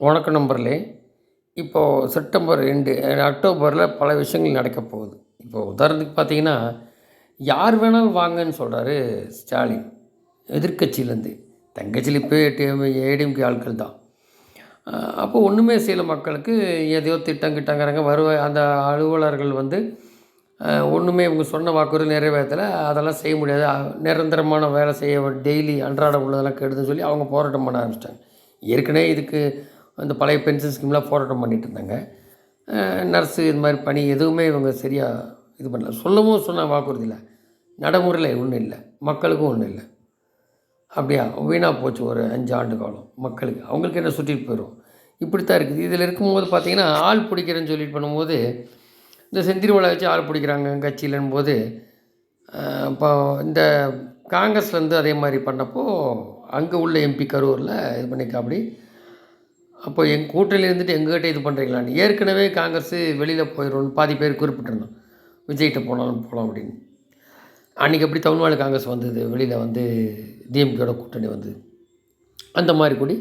வணக்கம் நம்பர்லே இப்போது செப்டம்பர் ரெண்டு அக்டோபரில் பல விஷயங்கள் நடக்க போகுது. இப்போது உதாரணத்துக்கு பார்த்தீங்கன்னா யார் வேணாலும் வாங்கன்னு சொல்கிறாரு ஸ்டாலின் எதிர்கட்சியிலேருந்து தங்கச்சியில் இப்போ ஏடிஎம்கே ஆட்கள் தான். அப்போது ஒன்றுமே செய்யல மக்களுக்கு. எதையோ திட்டம் கிட்டங்கிறாங்க. வருவாய் அந்த அலுவலர்கள் வந்து ஒன்றுமே இவங்க சொன்ன வாக்குறுதி நிறைவேற்றலை. அதெல்லாம் செய்ய முடியாது. நிரந்தரமான வேலை செய்ய டெய்லி அன்றாட உள்ளதெல்லாம் கெடுதுன்னு சொல்லி அவங்க போராட்டம் பண்ண ஆரம்பிச்சிட்டாங்க. ஏற்கனவே இதுக்கு அந்த பழைய பென்ஷன் ஸ்கீம்லாம் போராட்டம் பண்ணிட்டு இருந்தாங்க. நர்ஸு இது மாதிரி பணி எதுவுமே இவங்க சரியாக இது பண்ணல. சொல்லவும் சொன்ன வாக்குறுதி இல்லை. நடைமுறையில் ஒன்றும் இல்லை. மக்களுக்கும் ஒன்றும் இல்லை. அப்படியா வீணாக போச்சு ஒரு அஞ்சு ஆண்டு காலம் மக்களுக்கு. அவங்களுக்கு என்ன சுற்றிட்டு போயிடும் இப்படித்தான் இருக்குது. இதில் இருக்கும்போது பார்த்தீங்கன்னா ஆள் பிடிக்கிறேன்னு சொல்லிட்டு பண்ணும்போது இந்த செந்திருவளை வச்சு ஆள் பிடிக்கிறாங்க கட்சியிலன் போது இப்போ இந்த காங்கிரஸ்லேருந்து அதே மாதிரி பண்ணப்போ அங்கே உள்ள எம்பி கரூரில் இது பண்ணிக்க அப்படி அப்போ எங்கள் கூட்டணியில் இருந்துட்டு எங்ககிட்ட இது பண்ணுறீங்களான்னு ஏற்கனவே காங்கிரஸ் வெளியில் போயிடும்னு பாதி பேர் குறிப்பிட்டிருந்தோம். விஜய்கிட்ட போனாலும் போகலாம் அப்படின்னு. அன்றைக்கி எப்படி தமிழ்நாடு காங்கிரஸ் வந்தது? வெளியில் வந்து டிஎம்கேட கூட்டணி வந்தது அந்த மாதிரி கூடி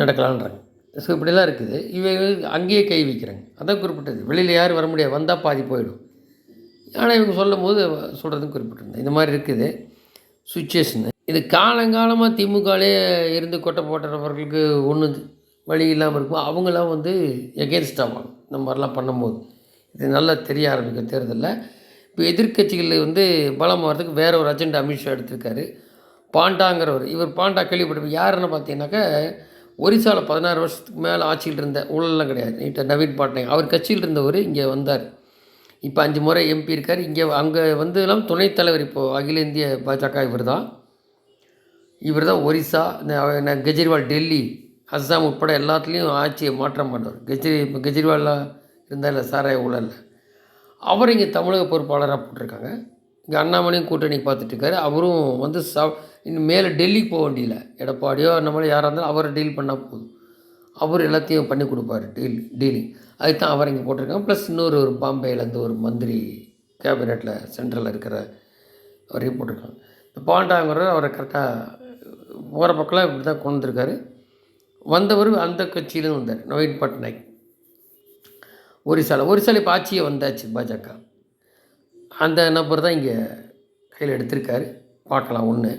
நடக்கலான்றாங்க. ஸோ இப்படிலாம் இருக்குது. இவங்க அங்கேயே கை வைக்கிறாங்க. அதான் குறிப்பிட்டது. வெளியில் யாரும் வர முடியாது. வந்தால் பாதி போயிடும். ஆனால் இவங்க சொல்லும் போது சொல்கிறதும் குறிப்பிட்டிருந்தேன். இந்த மாதிரி இருக்குது. சுச்சுவேஷனு இது காலங்காலமாக திமுகலே இருந்து கொட்டை போட்டுறவர்களுக்கு ஒன்று வழி இல்லாமல் இருக்கும். அவங்களாம் வந்து எகேன்ஸ்டாவாங்க இந்த மாதிரிலாம் பண்ணும்போது. இது நல்லா தெரிய ஆரம்பிக்கும் தேர்தலில். இப்போ எதிர்க்கட்சிகள் வந்து பலம் வர்றதுக்கு வேற ஒரு அஜெண்டா அமித்ஷா எடுத்திருக்காரு. பாண்டாங்கிறவர். இவர் பாண்டா கேள்விப்பட்டிருப்ப யாருன்னு பார்த்தீங்கன்னாக்கா ஒரிசாவில் பதினாறு வருஷத்துக்கு மேலே ஆட்சியில் இருந்த ஊழலெலாம் கிடையாது. நீட்டாக நவீன் பாட்நாயக். அவர் கட்சியில் இருந்தவர் இங்கே வந்தார். இப்போ அஞ்சு முறை எம்பி இருக்கார். இங்கே அங்கே வந்து எல்லாம் துணைத் தலைவர் இப்போது அகில இந்திய பாஜக இவர் தான் இவர் தான் ஒரிசா இந்த கெஜ்ரிவால் டெல்லி அஸ்ஸாம் உட்பட எல்லாத்துலேயும் ஆட்சியை மாற்றம் பண்ணவர். கெஜ்ரி இப்போ கெஜ்ரிவால்லாம் இருந்தால் சாராய ஊழலில் அவர் இங்கே தமிழக பொறுப்பாளராக போட்டிருக்காங்க. இங்கே அண்ணாமலையும் கூட்டணி பார்த்துட்ருக்காரு. அவரும் வந்து ச இன்னும் மேலே டெல்லிக்கு போக வேண்டியதில்லை எடப்பாடியோ நம்மள யாராக இருந்தாலும் அவரை டீல் பண்ணால் போதும். அவர் எல்லாத்தையும் பண்ணி கொடுப்பாரு டீல் டீலிங். அதுதான் தான் அவர் இங்கே போட்டிருக்காங்க. ப்ளஸ் இன்னொரு ஒரு பாம்பேலேருந்து ஒரு மந்திரி கேபினெட்டில் சென்ட்ரலில் இருக்கிற அவரையும் போட்டிருக்காங்க. இந்த பாண்டாங்கிறவர் அவரை கரெக்டாக போகிற பக்கம்லாம் இப்படி தான் கொண்டு வந்திருக்காரு வந்தவர் அந்த கட்சியிலும் வந்தார் நவீன் பட்நாயக். ஒரிசால ஒரிசால இப்போ ஆட்சியை வந்தாச்சு பாஜக. அந்த நபர் தான் இங்கே கையில் எடுத்திருக்காரு பார்க்கலாம் ஒன்று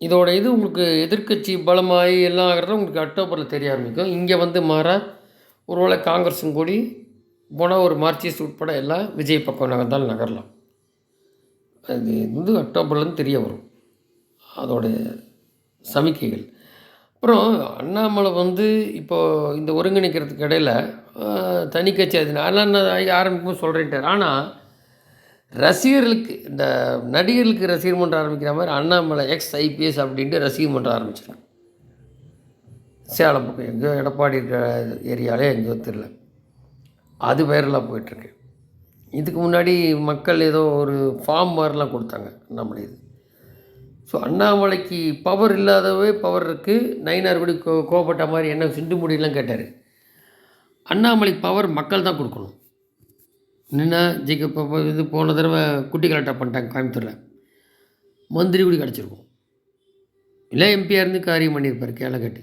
இதோட இது உங்களுக்கு எதிர்க்கட்சி பலமாகி எல்லாம் ஆகிறது உங்களுக்கு அக்டோபரில் தெரிய ஆரம்பிக்கும். இங்கே வந்து மாற ஒருவேளை காங்கிரஸும் கூடி போனால் ஒரு மார்க்சிஸ்ட் உட்பட எல்லாம் விஜய் பக்கம் நகர்ந்தாலும் நகரலாம். அது வந்து அக்டோபர்லேருந்து தெரிய வரும். அதோட சமிக்கைகள். அப்புறம் அண்ணாமலை வந்து இப்போது இந்த ஒருங்கிணைக்கிறதுக்கு இடையில் தனி கட்சி அது நான் ஆரம்பிக்கும் சொல்கிறேன்ட்டார் ஆனால் ரசிகர்களுக்கு இந்த நடிகர்களுக்கு ரசிகர் மன்றம் ஆரம்பிக்கிற மாதிரி அண்ணாமலை எக்ஸ் ஐபிஎஸ் அப்படின்ட்டு ரசிகர் மன்றம் ஆரம்பிச்சிருக்காங்க. சேலம் பக்கம் எங்கேயோ எடப்பாடி இருக்கிற ஏரியாலே எங்கேயோ தெரில அது வைரலாக போயிட்டுருக்கு. இதுக்கு முன்னாடி மக்கள் ஏதோ ஒரு ஃபார்ம் மாதிரிலாம் கொடுத்தாங்க அண்ணாமலை இது. ஸோ அண்ணாமலைக்கு பவர் இல்லாதவே பவர் இருக்குது நயினார் படி கோ கோபப்பட்ட மாதிரி என்ன சிண்டு முடியெல்லாம் கேட்டார். அண்ணாமலைக்கு பவர் மக்கள் தான் கொடுக்கணும். என்னென்னா ஜிக்கு இப்போ இது போன தடவை குட்டி கலெக்டாக பண்ணிட்டாங்க கோயம்புத்தூரில். மந்திரி கூட கிடச்சிருக்கும். இல்லை எம்பியாக இருந்து காரியம் பண்ணியிருப்பார் கேளை கேட்டு.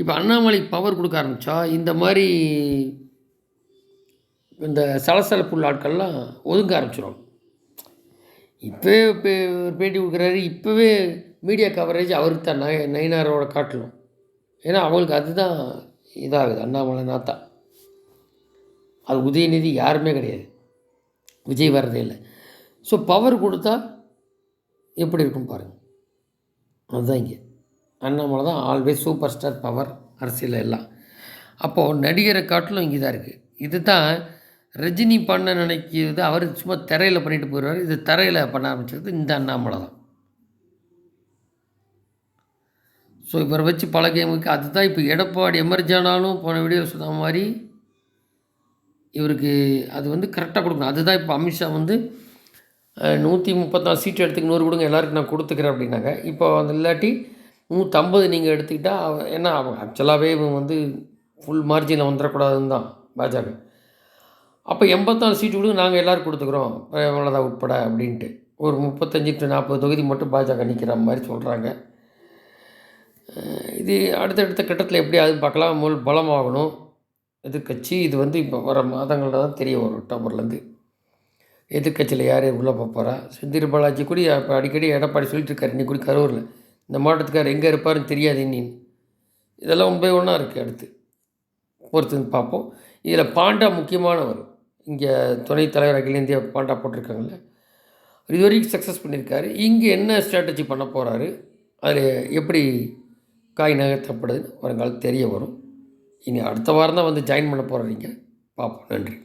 இப்போ அண்ணாமலைக்கு பவர் கொடுக்க ஆரம்பித்தா இந்த மாதிரி இந்த சலசலப்புள்ள ஆட்கள்லாம் ஒதுங்க ஆரம்பிச்சிடும் இப்போ இப்போ ஒரு பேட்டி கொடுக்குறாரு. இப்போவே மீடியா கவரேஜ் அவருக்கு தான். நய நயினாரோட காட்டணும் ஏன்னா அவங்களுக்கு அதுதான் இதாகுது. அண்ணாமலை நாத்தா. அது உதயநிதி யாருமே கிடையாது. விஜய் வர்றதே இல்லை. ஸோ பவர் கொடுத்தா எப்படி இருக்கும் பாருங்கள் அதுதான் இங்கே. அண்ணாமலை தான் ஆல்வேஸ் சூப்பர் ஸ்டார் பவர் அரசியல் எல்லாம். அப்போது நடிகரை காட்டிலும் இங்கே தான் இருக்குது இது தான் ரஜினி பண்ண நினைக்கிறது அவர் சும்மா திரையில் பண்ணிட்டு போயிடுவார். இது தரையில் பண்ண ஆரம்பிச்சது இந்த அண்ணாமலை தான். ஸோ இவரை வச்சு பல கேமுக்கு அதுதான் இப்போ எடப்பாடி எமர்ஜானாலும் போன வீடியோ சொன்ன மாதிரி இவருக்கு அது வந்து கரெக்டாக கொடுக்கணும். அதுதான் இப்போ அமித்ஷா வந்து நூற்றி முப்பத்தாறு சீட்டு எடுத்துக்கு நூறு கொடுங்க எல்லாருக்கும் நான் கொடுத்துக்கிறேன் அப்படின்னாங்க. இப்போ அந்த இல்லாட்டி நூற்றம்பது நீங்கள் எடுத்துக்கிட்டால் அவ- ஏன்னா ஆக்சுவலாகவே இவன் வந்து ஃபுல் மார்ஜினில் வந்துடக்கூடாதுன்னு தான் பாஜக. அப்போ எண்பத்தாறு சீட்டு கொடுங்க நாங்கள் எல்லோரும் கொடுத்துக்குறோம். பிரேமலதா உட்பட அப்படின்ட்டு. ஒரு முப்பத்தஞ்சு டு நாற்பது தொகுதி மட்டும் பாஜக நிற்கிற மாதிரி சொல்கிறாங்க இது அடுத்தடுத்த கட்டத்தில் எப்படி அது பார்க்கலாம். முதல் பலமாகணும். எதிர்கட்சி இது வந்து இப்போ வர மாதங்களில் தான் தெரிய வரும் அக்டோபர்லேருந்து. எதிர்க்கட்சியில் யார் உள்ளே போகிறா செந்தில் பாலாஜி கூட இப்போ அடிக்கடி எடப்பாடி சொல்லிட்டு இருக்காரு. இன்னைக்கு கூட கரூரில். இந்த மாவட்டத்துக்கார் எங்கே இருப்பாருன்னு தெரியாது இன்னின்னு இதெல்லாம் ஒன் ஒன்றா இருக்குது அடுத்து. பொறுத்து பார்ப்போம். இதில் பாண்டா முக்கியமானவர். இங்கே துணைத் தலைவர் அகில இந்தியா பாண்டா போட்டிருக்காங்கல்ல. இது வரைக்கும் சக்ஸஸ் பண்ணியிருக்காரு. இங்கே என்ன ஸ்ட்ராட்டஜி பண்ண போகிறாரு அதில் எப்படி காய் நகர்த்தப்படுதுன்னு வருங்காலம் தெரிய வரும். இனி அடுத்த வாரம் தான் வந்து ஜாயின் பண்ண போகிறீங்க பார்ப்போம். நன்றி.